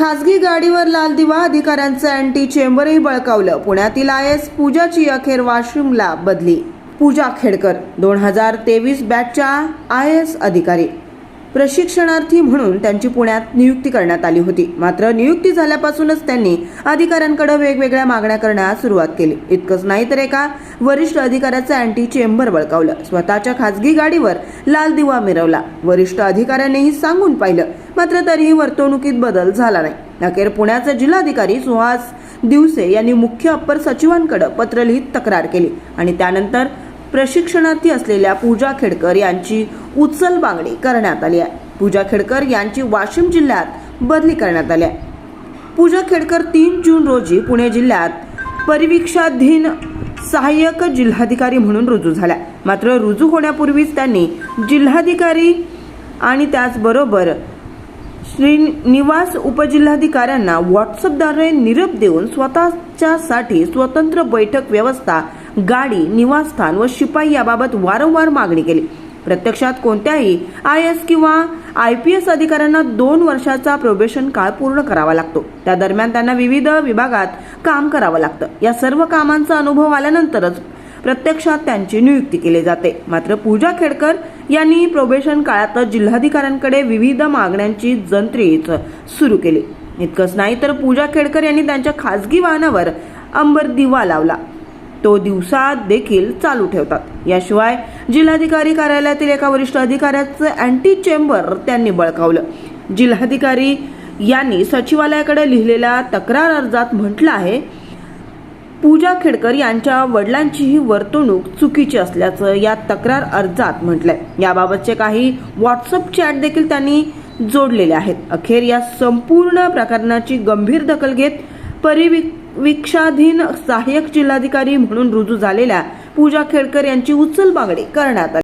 खासगी गाडीवर लाल दिवा अधिकाऱ्यांचं अँटी चेंबरही बळकावलं. पुण्यातील आय एस पूजाची अखेर वाशिमला बदली. पूजा खेडकर दोन हजार तेवीस बॅचच्या आय एस अधिकारी. प्रशिक्षणार्थी म्हणून त्यांची पुण्यात नियुक्ती करण्यात आली होती. मात्र नियुक्ती झाल्यापासूनच त्यांनी अधिकाऱ्यांकडे वेगवेगळ्या मागण्या करण्यास सुरुवात केली. इतकंच नाही तर एका वरिष्ठ अधिकाऱ्याचं अँटी चेंबर बळकावलं. स्वतःच्या खासगी गाडीवर लाल दिवा मिरवला. वरिष्ठ अधिकाऱ्यांनीही सांगून पाहिलं मात्र तरीही वर्तवणुकीत बदल झाला नाही. अखेर पुण्याचे जिल्हाधिकारी सुहास दिवसे यांनी मुख्य अप्पर सचिवांकडे पत्र लिहित तक्रार केली आणि त्यानंतर प्रशिक्षणार्थी असलेल्या पूजा खेडकर यांची उचल मागणी करण्यात आली आहे. पूजा खेडकर यांची वाशिम जिल्ह्यात बदली करण्यात आली आहे. पूजा खेडकर तीन जून रोजी पुणे जिल्ह्यात परिवीक्षाधीन सहाय्यक जिल्हाधिकारी म्हणून रुजू झाल्या. मात्र रुजू होण्यापूर्वीच त्यांनी जिल्हाधिकारी आणि त्याचबरोबर श्रीनिवास उपजिल्हाधिकाऱ्यांना व्हॉट्सअपद्वारे निरोप देऊन स्वतःच्यासाठी स्वतंत्र बैठक व्यवस्था गाडी निवासस्थान व शिपाई याबाबत वारंवार मागणी केली. प्रत्यक्षात कोणत्याही आय एस किंवा आय पी एस अधिकाऱ्यांना दोन वर्षाचा प्रोबेशन काळ पूर्ण करावा लागतो. त्या दरम्यान त्यांना विविध विभागात काम करावं लागतं. या सर्व कामांचा अनुभव आल्यानंतरच प्रत्यक्षात त्यांची नियुक्ती केली जाते. मात्र पूजा खेडकर यांनी प्रोबेशन काळातच जिल्हाधिकाऱ्यांकडे विविध मागण्यांची जंत्रीच सुरू केली. इतकंच नाही तर पूजा खेडकर यांनी त्यांच्या खासगी वाहनावर अंबर दिवा लावला. तो दिवसात देखील चालू ठेवतात. याशिवाय जिल्हाधिकारी कार्यालयातील एका वरिष्ठ अधिकाऱ्याचं अँटी चेंबर त्यांनी बळकावलं. जिल्हाधिकारी यांनी सचिवालयाकडे लिहिलेल्या तक्रार अर्जात म्हटलं आहे पूजा खेडकर यांच्या वडिलांचीही वर्तणूक चुकीची असल्याचं या तक्रार अर्जात म्हटलंय. याबाबतचे काही व्हॉट्सअप चॅट देखील त्यांनी जोडलेले आहेत. अखेर या संपूर्ण प्रकरणाची गंभीर दखल घेत परिवीक्षाधीन सहाय्यक जिल्हाधिकारी म्हणून रुजू झालेल्या पूजा खेडकर यांची उचलबागडी करण्यात आली.